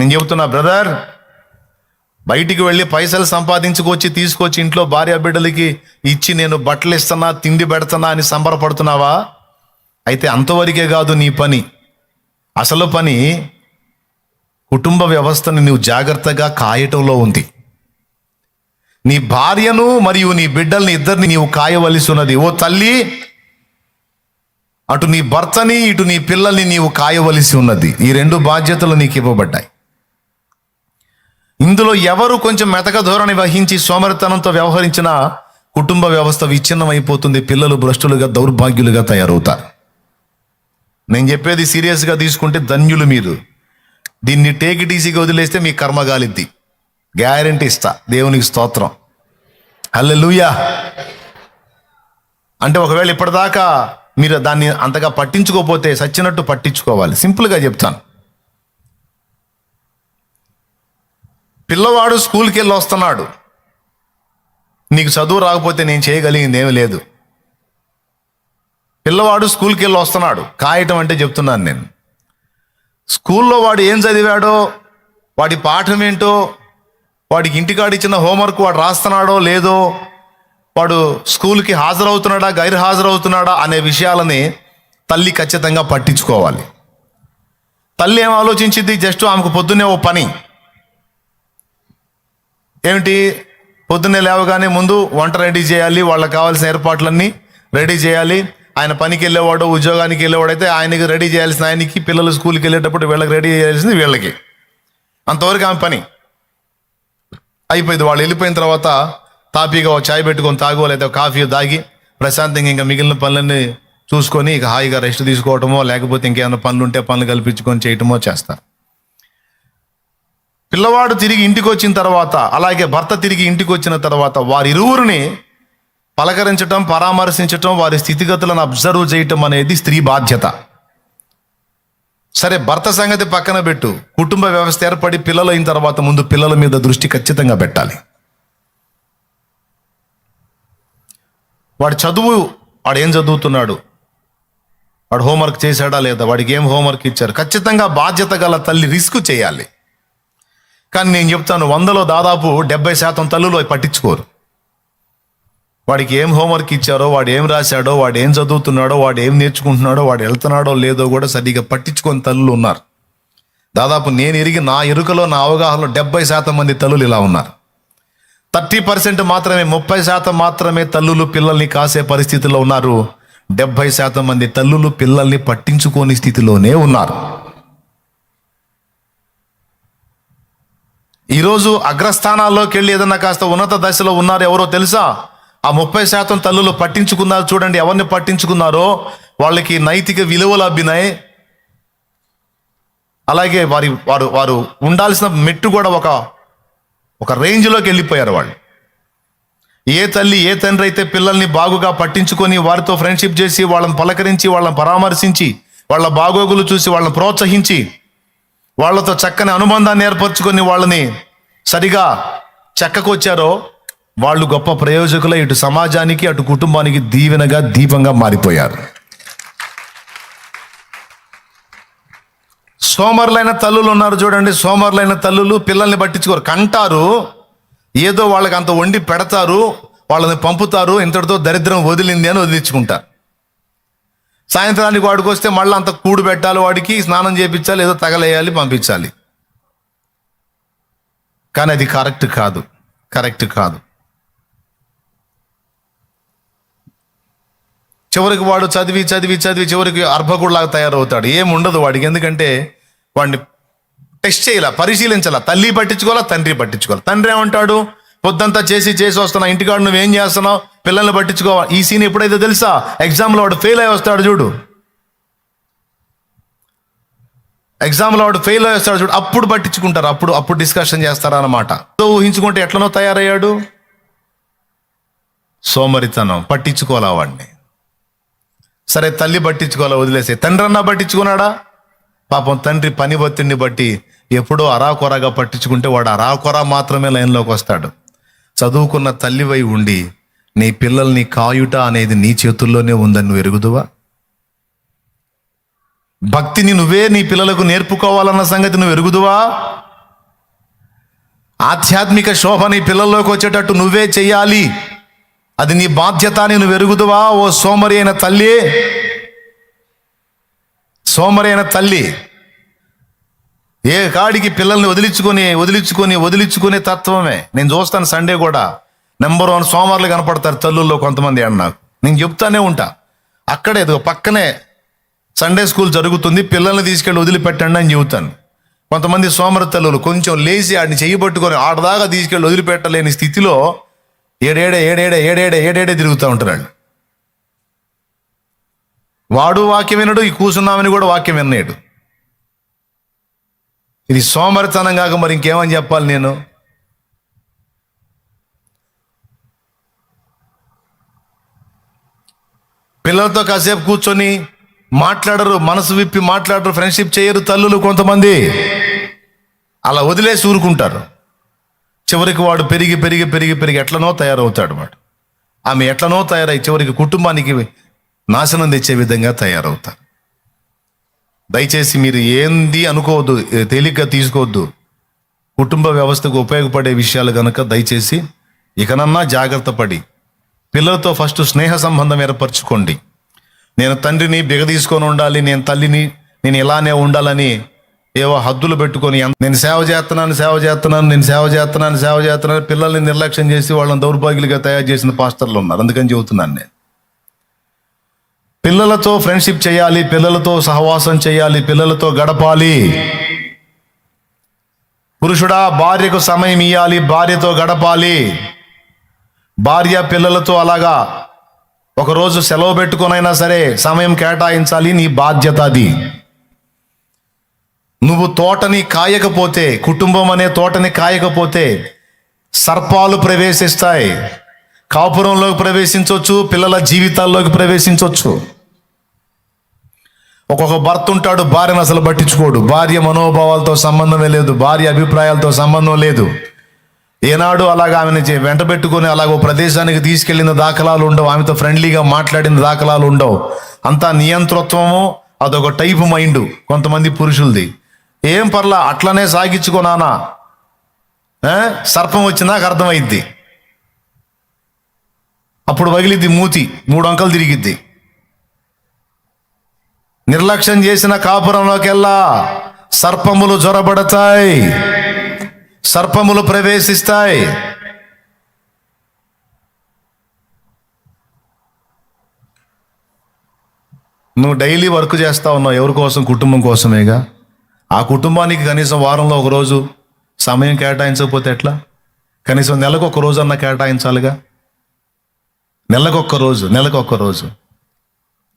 నేను చెబుతున్నా బ్రదర్ బయటికి వెళ్ళి పైసలు సంపాదించుకొచ్చి తీసుకొచ్చి ఇంట్లో భార్య బిడ్డలకి ఇచ్చి నేను బట్టలు ఇస్తున్నా తిండి పెడుతున్నా అని సంబరపడుతున్నావా? అయితే అంతవరకే కాదు నీ పని. అసలు పని కుటుంబ వ్యవస్థను నువ్వు జాగ్రత్తగా కాయటంలో ఉంది. నీ భార్యను మరియు నీ బిడ్డల్ని ఇద్దరిని నీవు కాయవలసి ఉన్నది. ఓ తల్లి అటు నీ భర్తని ఇటు నీ పిల్లల్ని నీవు కాయవలసి ఉన్నది. ఈ రెండు బాధ్యతలు నీకు ఇవ్వబడ్డాయి. ఇందులో ఎవరు కొంచెం మెతక ధోరణి వహించి సోమరితనంతో వ్యవహరించిన కుటుంబ వ్యవస్థ విచ్ఛిన్నమైపోతుంది పిల్లలు భ్రష్టులుగా దౌర్భాగ్యులుగా తయారవుతారు. నేను చెప్పేది సీరియస్గా తీసుకుంటే ధన్యులు మీరు. దీన్ని టేక్ ఇట్ వదిలేస్తే మీ కర్మ గాలిద్ది. గ్యారంటీ ఇస్తా దేవునికి స్తోత్రం. హల్లెలూయా! అంటే ఒకవేళ ఇప్పటిదాకా మీరు దాన్ని అంతగా పట్టించుకోకపోతే సచ్చినట్టు పట్టించుకోవాలి. సింపుల్గా చెప్తాను. పిల్లవాడు స్కూల్కి వెళ్ళి వస్తున్నాడు. నీకు చదువు రాకపోతే నేను చేయగలిగింది ఏమీ లేదు. పిల్లవాడు స్కూల్కి వెళ్ళి వస్తున్నాడు. కాయటం అంటే చెప్తున్నాను నేను. స్కూల్లో వాడు ఏం చదివాడో వాడి పాఠం ఏంటో వాడికి ఇంటికాడ ఇచ్చిన హోంవర్క్ వాడు రాస్తున్నాడో లేదో వాడు స్కూల్కి హాజరవుతున్నాడా గైర్ హాజరవుతున్నాడా అనే విషయాలని తల్లి ఖచ్చితంగా పట్టించుకోవాలి. తల్లి ఏం ఆలోచించింది? జస్ట్ ఆమెకు పొద్దున్నే ఓ పని. ఏమిటి? పొద్దున్నే లేవగానే ముందు వంట రెడీ చేయాలి వాళ్ళకి కావాల్సిన ఏర్పాట్లన్నీ రెడీ చేయాలి. ఆయన పనికి వెళ్ళేవాడు ఉద్యోగానికి వెళ్ళేవాడు అయితే ఆయనకి రెడీ చేయాల్సిన ఆయనకి పిల్లలు స్కూల్కి వెళ్ళేటప్పుడు వీళ్ళకి రెడీ చేయాల్సింది వీళ్ళకి. అంతవరకు ఆమె పని. అయిపోయింది. వాళ్ళు వెళ్ళిపోయిన తర్వాత తాపీగా చాయ్ పెట్టుకొని తాగో లేదా ఒక కాఫీ తాగి ప్రశాంతంగా ఇంకా మిగిలిన పనులన్నీ చూసుకొని ఇక హాయిగా రెస్ట్ తీసుకోవటమో లేకపోతే ఇంకేమైనా పనులు ఉంటే పనులు కల్పించుకొని చేయటమో చేస్తారు. పిల్లవాడు తిరిగి ఇంటికి వచ్చిన తర్వాత అలాగే భర్త తిరిగి ఇంటికి వచ్చిన తర్వాత వారిరువురిని పలకరించటం పరామర్శించటం వారి స్థితిగతులను అబ్జర్వ్ చేయటం అనేది స్త్రీ బాధ్యత. సరే భర్త సంగతి పక్కన పెట్టు. కుటుంబ వ్యవస్థ ఏర్పడి పిల్లలు అయిన తర్వాత ముందు పిల్లల మీద దృష్టి ఖచ్చితంగా పెట్టాలి. వాడు చదువు వాడు ఏం చదువుతున్నాడు? వాడు హోంవర్క్ చేశాడా లేదా? వాడికి ఏం హోంవర్క్ ఇచ్చారు? ఖచ్చితంగా బాధ్యత గల తల్లి రిస్క్ చేయాలి. కానీ నేను చెప్తాను వందలో దాదాపు డెబ్బై శాతం తల్లులు అవి పట్టించుకోరు. వాడికి ఏం హోంవర్క్ ఇచ్చారో వాడు ఏం రాశాడో వాడు ఏం చదువుతున్నాడో వాడు ఏం నేర్చుకుంటున్నాడో వాడు వెళ్తున్నాడో లేదో కూడా సరిగ్గా పట్టించుకొని తల్లులు ఉన్నారు. దాదాపు నేను ఎరిగి నా ఎరుకలో నా అవగాహనలో డెబ్బై శాతం మంది తల్లులు ఇలా ఉన్నారు. థర్టీ పర్సెంట్ మాత్రమే ముప్పై శాతం మాత్రమే తల్లులు పిల్లల్ని కాసే పరిస్థితిలో ఉన్నారు. డెబ్బై శాతం మంది తల్లులు పిల్లల్ని పట్టించుకోని స్థితిలోనే ఉన్నారు. ఈరోజు అగ్రస్థానాల్లోకి వెళ్ళి ఏదన్నా కాస్త ఉన్నత దశలో ఉన్నారు ఎవరో తెలుసా? ఆ ముప్పై శాతం తల్లులు పట్టించుకున్నారు చూడండి ఎవరిని పట్టించుకున్నారో వాళ్ళకి నైతిక విలువలు అబ్బినాయి. అలాగే వారి వారు వారు ఉండాల్సిన మెట్టు కూడా ఒక ఒక రేంజ్లోకి వెళ్ళిపోయారు వాళ్ళు. ఏ తల్లి ఏ తండ్రి అయితే పిల్లల్ని బాగుగా పట్టించుకొని వారితో ఫ్రెండ్షిప్ చేసి వాళ్ళని పలకరించి వాళ్ళని పరామర్శించి వాళ్ళ బాగోగులు చూసి వాళ్ళని ప్రోత్సహించి వాళ్ళతో చక్కని అనుబంధాన్ని ఏర్పరచుకొని వాళ్ళని సరిగా చెక్కకొచ్చారో వాళ్ళు గొప్ప ప్రయోజకులై ఇటు సమాజానికి అటు కుటుంబానికి దీవెనగా దీపంగా మారిపోయారు. సోమరులైన తల్లులు ఉన్నారు చూడండి. సోమరులైన తల్లులు పిల్లల్ని పట్టించుకోరు. కంటారు. ఏదో వాళ్ళకి అంత వండి పెడతారు. వాళ్ళని పంపుతారు. ఇంతటితో దరిద్రం వదిలింది అని వదిలించుకుంటారు సాయంత్రానికి వాడికి వస్తే మళ్ళీ అంత కూడు పెట్టాలి వాడికి స్నానం చేయించాలి ఏదో తగలేయాలి పంపించాలి. కానీ అది కరెక్ట్ కాదు. కరెక్ట్ కాదు. చివరికి వాడు చదివి చదివి చదివి చివరికి అర్భకుడిలాగా తయారవుతాడు. ఏం ఉండదు వాడికి. ఎందుకంటే వాడిని టెస్ట్ చేయాల పరిశీలించాల తల్లి పట్టించుకోవాలా తండ్రి పట్టించుకోవాలి. తండ్రి ఏమంటాడు? పొద్దంతా చేసి చేసి వస్తున్నా ఇంటికాడు నువ్వేం చేస్తున్నావు? పిల్లల్ని పట్టించుకోవాలి. ఈ సీన్ ఎప్పుడైతే తెలుసా? ఎగ్జామ్లో వాడు ఫెయిల్ అయి వస్తాడు చూడు. ఎగ్జామ్లో వాడు ఫెయిల్ అయి వస్తాడు చూడు. అప్పుడు పట్టించుకుంటారు. అప్పుడు అప్పుడు డిస్కషన్ చేస్తారన్నమాట ఊహించుకుంటే ఎట్లనో తయారయ్యాడు? సోమరితనం. పట్టించుకోవాలా వాడిని? సరే తల్లి పట్టించుకోవాలా? వదిలేసే. తండ్రి అన్నా పట్టించుకున్నాడా? పాపం తండ్రి పని ఒత్తిడిని బట్టి ఎప్పుడో అరాకొరగా పట్టించుకుంటే వాడు అరాకొర మాత్రమే లైన్లోకి వస్తాడు. చదువుకున్న తల్లివై ఉండి నీ పిల్లల్ని కాయుట అనేది నీ చేతుల్లోనే ఉందని నువ్వు ఎరుగుదువా? భక్తిని నువ్వే నీ పిల్లలకు నేర్పుకోవాలన్న సంగతి నువ్వు ఎరుగుదువా? ఆధ్యాత్మిక శోభ నీ పిల్లల్లోకి వచ్చేటట్టు నువ్వే చెయ్యాలి. అది నీ బాధ్యత అని నువ్వు ఎరుగుదువా? ఓ సోమరి అయిన తల్లి. సోమరి అయిన తల్లి. ఏ కాడికి పిల్లల్ని వదిలించుకొని వదిలించుకొని వదిలించుకునే తత్వమే. నేను చూస్తాను సండే కూడా. నెంబర్ వన్ సోమవార్లు కనపడతారు తల్లుల్లో కొంతమంది అన్న. నేను చెప్తానే ఉంటా. అక్కడే పక్కనే సండే స్కూల్ జరుగుతుంది. పిల్లల్ని తీసుకెళ్ళి వదిలిపెట్టండి అని చెబుతాను. కొంతమంది సోమర తల్లులు కొంచెం లేచి ఆడిని చేయబట్టుకొని ఆడదాకా తీసుకెళ్ళి వదిలిపెట్టలేని స్థితిలో ఏడేడే ఏడేడే ఏడేడే ఏడేడే తిరుగుతూ ఉంటారండి వాడు వాక్యం వినడు ఈ కూసున్నామని కూడా వాక్యం విన్నాడు ఇది సోమరితనం కాక మరి ఇంకేమని చెప్పాలి నేను? పిల్లలతో కాసేపు కూర్చొని మాట్లాడరు మనసు విప్పి మాట్లాడరు ఫ్రెండ్షిప్ చేయరు తల్లులు కొంతమంది. అలా వదిలేసి ఊరుకుంటారు. చివరికి వాడు పెరిగి పెరిగి పెరిగి పెరిగి ఎట్లనో తయారవుతాడు వాడు. ఆమె ఎట్లనో తయారై చివరికి కుటుంబానికి నాశనం తెచ్చే విధంగా తయారవుతారు. దయచేసి మీరు ఏంది అనుకోవద్దు తేలిగ్గా తీసుకోవద్దు. కుటుంబ వ్యవస్థకు ఉపయోగపడే విషయాలు కనుక దయచేసి ఇకనన్నా జాగ్రత్త పడి పిల్లలతో ఫస్ట్ స్నేహ సంబంధం ఏర్పరచుకోండి. నేను తండ్రిని బిగదీసుకొని ఉండాలి నేను తల్లిని నేను ఇలానే ఉండాలని ఏవో హద్దులు పెట్టుకొని నేను సేవ చేస్తున్నాను సేవ చేస్తున్నాను నేను సేవ చేస్తున్నాను సేవ చేస్తున్నాను పిల్లల్ని నిర్లక్ష్యం చేసి వాళ్ళని దౌర్భాగ్యులుగా తయారు చేసిన పాస్టర్లు ఉన్నారు. అందుకని చెబుతున్నాను నేను. పిల్లలతో ఫ్రెండ్షిప్ చేయాలి పిల్లలతో సహవాసం చేయాలి పిల్లలతో గడపాలి. పురుషుడా భార్యకు సమయం ఇవ్వాలి భార్యతో గడపాలి. భార్య పిల్లలతో అలాగా ఒకరోజు సెలవు పెట్టుకునైనా సరే సమయం కేటాయించాలి నీ బాధ్యత అది. నువ్వు తోటని కాయకపోతే కుటుంబం అనే తోటని కాయకపోతే సర్పాలు ప్రవేశిస్తాయి. కాపురంలోకి ప్రవేశించవచ్చు పిల్లల జీవితాల్లోకి ప్రవేశించవచ్చు ఒక్కొక్క భర్త ఉంటాడు భార్యను అసలు పట్టించుకోడు. భార్య మనోభావాలతో సంబంధమే లేదు భార్య అభిప్రాయాలతో సంబంధం లేదు. ఏనాడు అలాగ ఆమెను చే- వెంట పెట్టుకొని అలాగ ప్రదేశానికి తీసుకెళ్ళిన దాఖలాలు ఉండవు. ఆమెతో ఫ్రెండ్లీగా మాట్లాడిన దాఖలాలు ఉండవు. అంతా నియంతృత్వము అదొక టైపు మైండ్ కొంతమంది పురుషులది. ఏం పర్లా అట్లనే సాగించుకోనానా ఆ? సర్పం వచ్చినాక అర్థమైద్ది. అప్పుడు వగిలిద్ది మూతి మూడు అంకలు తిరిగిద్ది. నిర్లక్ష్యం చేసిన కాపురంలోకెల్లా సర్పములు జ్వరబడతాయి సర్పములు ప్రవేశిస్తాయి. నువ్వు డైలీ వర్క్ చేస్తా ఉన్నావు. ఎవరి కోసం? కుటుంబం కోసమేగా. ఆ కుటుంబానికి కనీసం వారంలో ఒక రోజు సమయం కేటాయించకపోతే ఎట్లా? కనీసం నెలకు ఒక రోజు అన్న కేటాయించాలిగా? నెలకొక్క రోజు నెలకొక్క రోజు.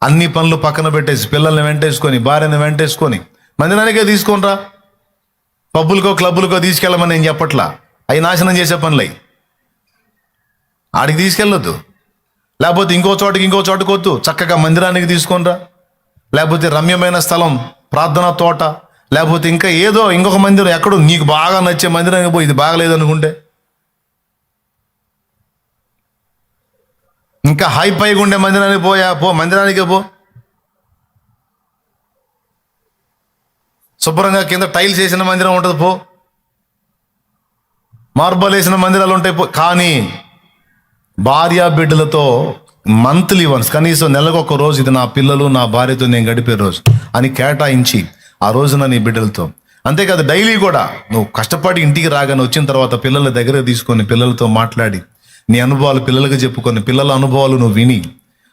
అన్ని పనులు పక్కన పెట్టేసి పిల్లల్ని వెంటేసుకొని భార్యని వెంటేసుకొని మందిరానికే తీసుకొనిరా పబ్బులకో క్లబ్బులకో తీసుకెళ్ళమని నేను చెప్పట్లా. అవి నాశనం చేసే పనులై. ఆడికి తీసుకెళ్ళొద్దు. లేకపోతే ఇంకో చోటకి ఇంకో చోటకి వద్దు. చక్కగా మందిరానికి తీసుకొనిరా లేకపోతే రమ్యమైన స్థలం ప్రార్థనా తోట లేకపోతే ఇంకా ఏదో ఇంకొక మందిరం ఎక్కడో నీకు బాగా నచ్చే మందిరానికి పోయి ఇది బాగలేదు అనుకుంటే ఇంకా హై పైగా ఉండే మందిరానికి పోయా? పో మందిరానికే పో. శుభ్రంగా కింద టైల్స్ వేసిన మందిరం ఉంటుంది పో. మార్బల్ వేసిన మందిరాలు ఉంటాయి పో. కానీ భార్య బిడ్డలతో మంత్లీ వన్స్ కనీసం నెలకు ఒక రోజు ఇది నా పిల్లలు నా భార్యతో నేను గడిపే రోజు అని కేటాయించి ఆ రోజున నీ బిడ్డలతో. అంతేకాదు డైలీ కూడా నువ్వు కష్టపడి ఇంటికి రాగానే వచ్చిన తర్వాత పిల్లల దగ్గర తీసుకొని పిల్లలతో మాట్లాడి నీ అనుభవాలు పిల్లలకు చెప్పుకొని పిల్లల అనుభవాలు నువ్వు విని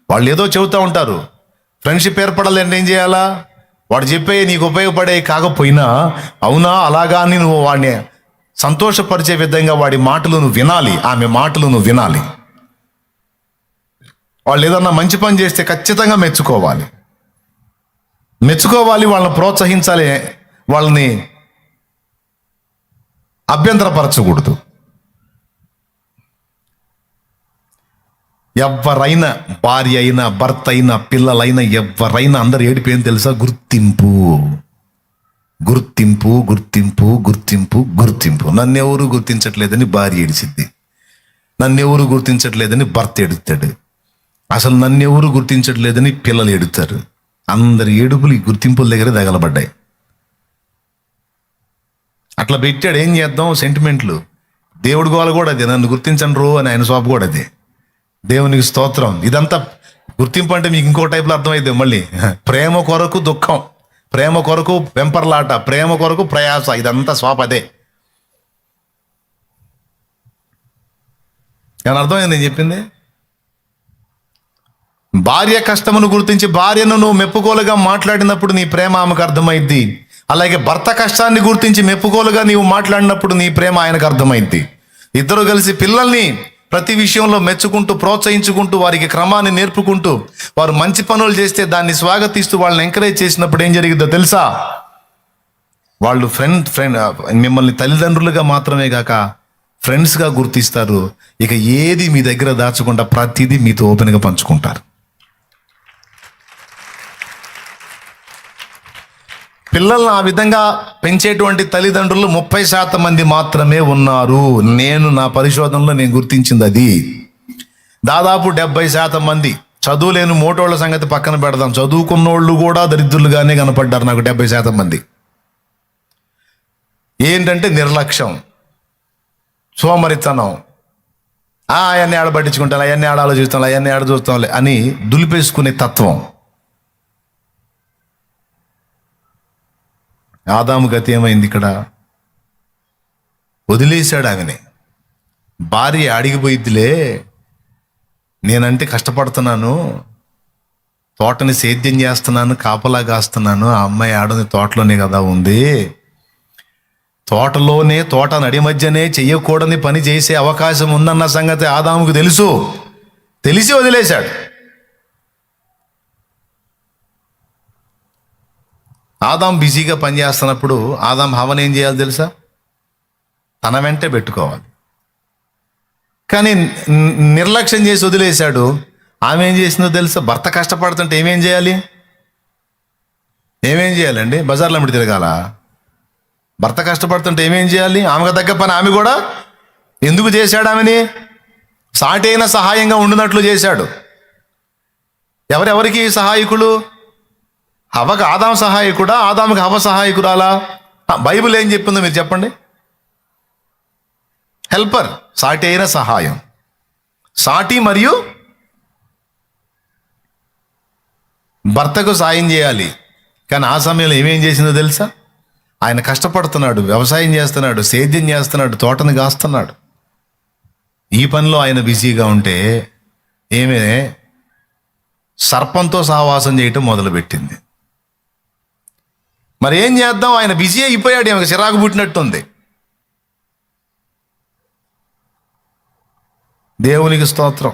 వాళ్ళు ఏదో చెబుతూ ఉంటారు. ఫ్రెండ్షిప్ ఏర్పడాలంటే ఏం చేయాలా? వాడు చెప్పే నీకు ఉపయోగపడే కాకపోయినా అవునా అలాగా అని నువ్వు వాడిని సంతోషపరిచే విధంగా వాడి మాటలు నువ్వు వినాలి ఆమె మాటలు నువ్వు వినాలి. వాళ్ళు ఏదన్నా మంచి పని చేస్తే ఖచ్చితంగా మెచ్చుకోవాలి. మెచ్చుకోవాలి వాళ్ళని ప్రోత్సహించాలి వాళ్ళని అభ్యంతరపరచకూడదు. ఎవరైనా భార్య అయినా భర్త అయినా పిల్లలైనా ఎవరైనా అందరు ఏడిపోయింది తెలుసా? గుర్తింపు. గుర్తింపు గుర్తింపు గుర్తింపు గుర్తింపు. నన్నెవరు గుర్తించట్లేదని భార్య ఏడిచిద్ది. నన్నెవరు గుర్తించట్లేదని భర్త ఎడుతాడు అసలు నన్నెవరు గుర్తించట్లేదని పిల్లలు ఎడుతారు అందరి ఏడుపులు ఈ గుర్తింపుల దగ్గర తగలబడ్డాయి. అట్లా పెట్టాడు ఏం చేద్దాం? సెంటిమెంట్లు. దేవుడి గోల కూడా అదే నన్ను గుర్తించండి రో అని ఆయన శోభ కూడా అదే. దేవునికి స్తోత్రం. ఇదంతా గుర్తింపు అంటే మీకు ఇంకో టైప్లో అర్థమైంది మళ్ళీ. ప్రేమ కొరకు దుఃఖం. ప్రేమ కొరకు వెంపర్లాట. ప్రేమ కొరకు ప్రయాస. ఇదంతా స్వాపదే ఏమైనా అర్థమైంది నేను చెప్పింది? భార్య కష్టమును గుర్తించి భార్యను నువ్వు మెప్పుకోలుగా మాట్లాడినప్పుడు నీ ప్రేమ ఆమెకు అర్థమైద్ది. అలాగే భర్త కష్టాన్ని గుర్తించి మెప్పుకోలుగా నీవు మాట్లాడినప్పుడు నీ ప్రేమ ఆయనకు అర్థమైద్ది. ఇద్దరు కలిసి పిల్లల్ని ప్రతి విషయంలో మెచ్చుకుంటూ ప్రోత్సహించుకుంటూ వారికి క్రమాన్ని నేర్పుకుంటూ వారు మంచి పనులు చేస్తే దాన్ని స్వాగతిస్తూ వాళ్ళని ఎంకరేజ్ చేసినప్పుడు ఏం జరిగిందో తెలుసా? వాళ్ళు ఫ్రెండ్ ఫ్రెండ్ మిమ్మల్ని తల్లిదండ్రులుగా మాత్రమే కాక ఫ్రెండ్స్గా గుర్తిస్తారు. ఇక ఏది మీ దగ్గర దాచకుండా ప్రతిదీ మీతో ఓపెన్గా పంచుకుంటారు. పిల్లల్ని ఆ విధంగా పెంచేటువంటి తల్లిదండ్రులు ముప్పై శాతం మంది మాత్రమే ఉన్నారు. నేను నా పరిశోధనలో నేను గుర్తించింది అది. దాదాపు డెబ్బై శాతం మంది. చదువు లేని మోటోళ్ళ సంగతి పక్కన పెడదాం. చదువుకున్నోళ్ళు కూడా దరిద్రులుగానే కనపడ్డారు నాకు డెబ్బై శాతం మంది. ఏంటంటే నిర్లక్ష్యం. సోమరితనం. ఆ, అవన్నీ ఆడ పట్టించుకుంటాను అవన్నీ ఆడ ఆలోచిస్తాను అవన్నీ ఆడ చూస్తాంలే అని దులిపేసుకునే తత్వం. ఆదాము గతి ఏమైంది ఇక్కడ? వదిలేశాడు ఆమెని. భార్య అడిగిపోయిద్దిలే నేనంటే కష్టపడుతున్నాను తోటని సేద్యం చేస్తున్నాను కాపలా కాస్తున్నాను ఆ అమ్మాయి ఆడని తోటలోనే కదా ఉంది. తోటలోనే తోట నడి మధ్యనే చెయ్యకూడని పని చేసే అవకాశం ఉందన్న సంగతి ఆదాముకు తెలుసు. తెలిసి వదిలేశాడు. ఆదాం బిజీగా పనిచేస్తున్నప్పుడు ఆదాం హవన్ ఏం చేయాలి తెలుసా? తన వెంటే పెట్టుకోవాలి. కానీ నిర్లక్ష్యం చేసి వదిలేశాడు. ఆమె ఏం చేసిందో తెలుసా? భర్త కష్టపడుతుంటే ఏమేం చేయాలి? ఏమేం చేయాలండి? బజార్లో అమ్మిడి తిరగాల? భర్త కష్టపడుతుంటే ఏమేం చేయాలి? ఆమెకు తగ్గ పని ఆమె కూడా ఎందుకు చేశాడు ఆమెని? సాటైన సహాయంగా ఉండినట్లు చేశాడు. ఎవరెవరికి సహాయకులు? హవకు ఆదాం సహాయకుడా? ఆదాముకి హవ సహాయకురాలా? బైబిల్ ఏం చెప్పిందో మీరు చెప్పండి. హెల్పర్ సాటి అయిన సహాయం. సాటి మరియు భర్తకు సాయం చేయాలి. కానీ ఆ సమయంలో ఏమేం చేసిందో తెలుసా? ఆయన కష్టపడుతున్నాడు వ్యవసాయం చేస్తున్నాడు సేద్యం చేస్తున్నాడు తోటను కాస్తున్నాడు. ఈ పనిలో ఆయన బిజీగా ఉంటే ఏమే? సర్పంతో సహవాసం చేయటం మొదలుపెట్టింది. మరి ఏం చేద్దాం? ఆయన బిజీ అయిపోయాడు ఆమెకు చిరాకు పుట్టినట్టుంది. దేవునికి స్తోత్రం.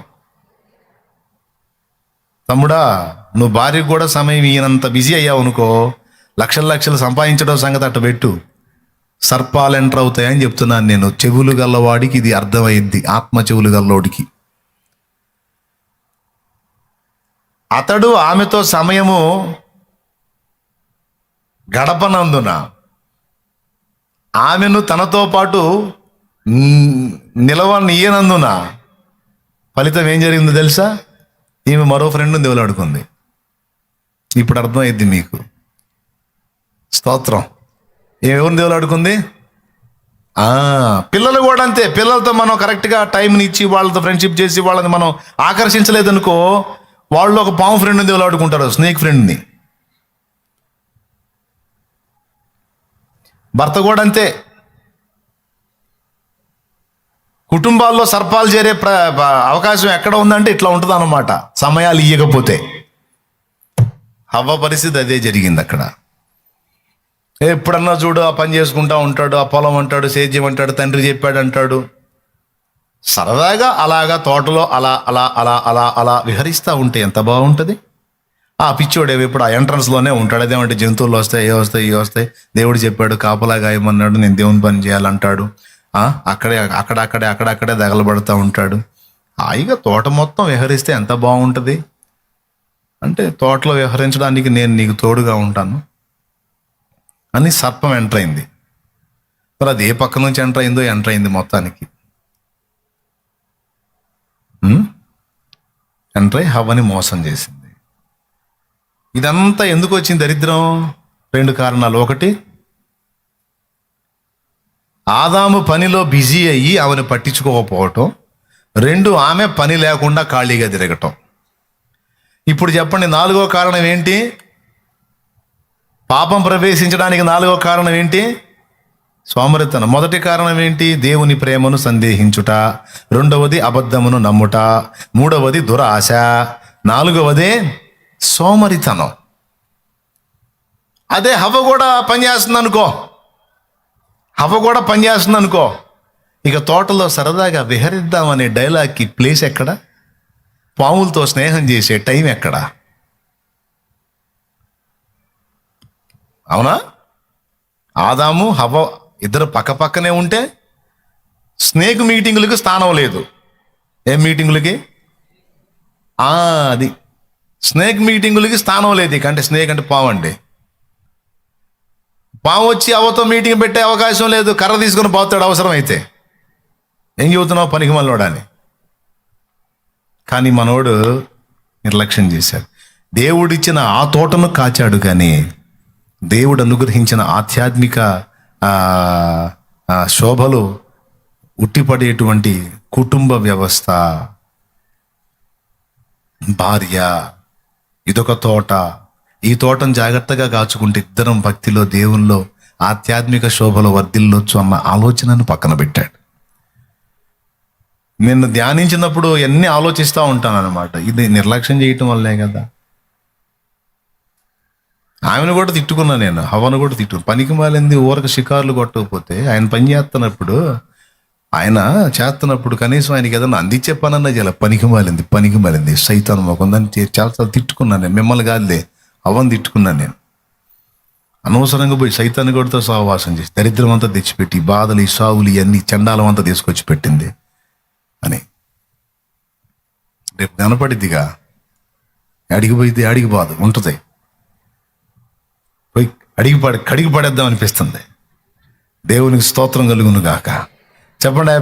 తమ్ముడా నువ్వు భార్యకు కూడా సమయం ఈయనంత బిజీ అయ్యావు అనుకో లక్షల లక్షలు సంపాదించడం సంగతి అట్ట పెట్టు. సర్పాలు ఎంటర్ అవుతాయని చెప్తున్నాను నేను. చెవులు గల్లవాడికి ఇది అర్థమైంది. ఆత్మ చెవులు గల్లోడికి. అతడు ఆమెతో సమయము గడపనందున ఆమెను తనతో పాటు న్- నిలవనీయనందున ఫలితం ఏం జరిగిందో తెలుసా? ఈమె మరో ఫ్రెండ్ను దేవులాడుకుంది. ఇప్పుడు అర్థమైద్ది మీకు. స్తోత్రం. ఈమె ఎవరిని దేవులాడుకుంది పిల్లలు కూడా అంతే. పిల్లలతో మనం కరెక్ట్గా టైంని ఇచ్చి వాళ్ళతో ఫ్రెండ్షిప్ చేసి వాళ్ళని మనం ఆకర్షించలేదనుకో వాళ్ళు ఒక పాము ఫ్రెండ్ని దేవులాడుకుంటారు స్నేక్ ఫ్రెండ్ని. భర్త కూడా అంతే. కుటుంబాల్లో సర్పాలు చేరే ప్ర అవకాశం ఎక్కడ ఉందంటే ఇట్లా ఉంటుంది అనమాట సమయాలు ఇయ్యకపోతే. హవ్వ పరిస్థితి అదే జరిగింది అక్కడ. ఎప్పుడన్నా చూడు ఆ పని చేసుకుంటా ఉంటాడు ఆ పొలం అంటాడు సేద్యం అంటాడు తండ్రి చెప్పాడు అంటాడు. సరదాగా అలాగా తోటలో అలా అలా అలా అలా అలా విహరిస్తూ ఉంటే ఎంత బాగుంటుంది? ఆ పిచ్చోడు ఇప్పుడు ఆ ఎంట్రన్స్లోనే ఉంటాడు. అదేమంటే జంతువులు వస్తాయి ఏ వస్తాయి ఏ వస్తాయి. దేవుడు చెప్పాడు కాపలా గాయమన్నాడు నేను దేవుని పని చేయాలంటాడు. అక్కడే అక్కడక్కడే అక్కడక్కడే దగలబడుతూ ఉంటాడు. హాయిగా తోట మొత్తం విహరిస్తే ఎంత బాగుంటుంది? అంటే తోటలో విహరించడానికి నేను నీకు తోడుగా ఉంటాను. అని సర్పం ఎంటర్ అయింది. మరి అది ఏ పక్క నుంచి ఎంటర్ అయిందో ఎంటర్ అయింది మొత్తానికి. ఎంటర్ అయి హవ్వని మోసం చేసింది. ఇదంతా ఎందుకు వచ్చింది దరిద్రం? రెండు కారణాలు. ఒకటి ఆదాము పనిలో బిజీ అయ్యి ఆమెను పట్టించుకోకపోవటం. రెండు ఆమె పని లేకుండా ఖాళీగా తిరగటం. ఇప్పుడు చెప్పండి నాలుగో కారణం ఏంటి? పాపం ప్రవేశించడానికి నాలుగో కారణం ఏంటి? సోమరితనం. మొదటి కారణం ఏంటి? దేవుని ప్రేమను సందేహించుట. రెండవది అబద్ధమును నమ్ముట. మూడవది దురాశ. నాలుగవది సోమరితనం. అదే హవ కూడా పనిచేస్తుంది అనుకో హవ కూడా పనిచేస్తుంది అనుకో ఇక తోటలో సరదాగా విహరిద్దామనే డైలాగ్కి ప్లేస్ ఎక్కడ? పాములతో స్నేహం చేసే టైం ఎక్కడ? అవునా? ఆదాము హవ ఇద్దరు పక్క పక్కనే ఉంటే స్నేక్ మీటింగులకు స్థానం లేదు. ఏం మీటింగులకి? అది. స్నేక్ మీటింగులకి స్థానం లేదు ఇక. అంటే స్నేక్ అంటే పాము అండి. పాము వచ్చి అవతో మీటింగ్ పెట్టే అవకాశం లేదు. కర్ర తీసుకుని పోతాడు అవసరం అయితే ఏం చెబుతున్నావు పనికి మనోడని కానీ మనోడు నిర్లక్ష్యం చేశాడు. దేవుడిచ్చిన ఆ తోటను కాచాడు కానీ దేవుడు అనుగ్రహించిన ఆధ్యాత్మిక ఆ, శోభలు ఉట్టిపడేటువంటి కుటుంబ వ్యవస్థ భార్య ఇదొక తోట. ఈ తోటను జాగ్రత్తగా కాచుకుంటే ఇద్దరం భక్తిలో దేవుల్లో ఆధ్యాత్మిక శోభలో వర్ధిల్లొచ్చు అన్న ఆలోచనను పక్కన పెట్టాడు. నిన్ను ధ్యానించినప్పుడు ఎన్ని ఆలోచిస్తూ ఉంటాను అనమాట ఇది నిర్లక్ష్యం చేయటం వల్లే కదా. ఆమెను కూడా తిట్టుకున్నా నేను హవను కూడా తిట్టుకున్నాను పనికి మాలింది ఊరక షికారులు కొట్టకపోతే ఆయన పని చేస్తున్నప్పుడు ఆయన చేస్తున్నప్పుడు కనీసం ఆయనకి ఏదైనా అందించే పనన్నా చేయాలి. పనికి మాలింది పనికి మాలింది. సైతాన్ మొకందని చాలా చాలా తిట్టుకున్నాను నేను. మిమ్మల్ని కాదులే అవని తిట్టుకున్నాను నేను. అనవసరంగా పోయి సైతాన్ని కొడితో సహవాసం చేసి దరిద్రం అంతా తెచ్చిపెట్టి బాధలు ఈ సావులు ఇవన్నీ చండాలం అంతా తీసుకొచ్చి పెట్టింది అని. రేపు కనపడిద్దిగా. అడిగి పోయిద్ది అడిగి బాధ ఉంటుంది. పోయి అడిగి పడ కడిగి పడేద్దాం అనిపిస్తుంది. దేవునికి స్తోత్రం కలుగును గాక. చెప్పండి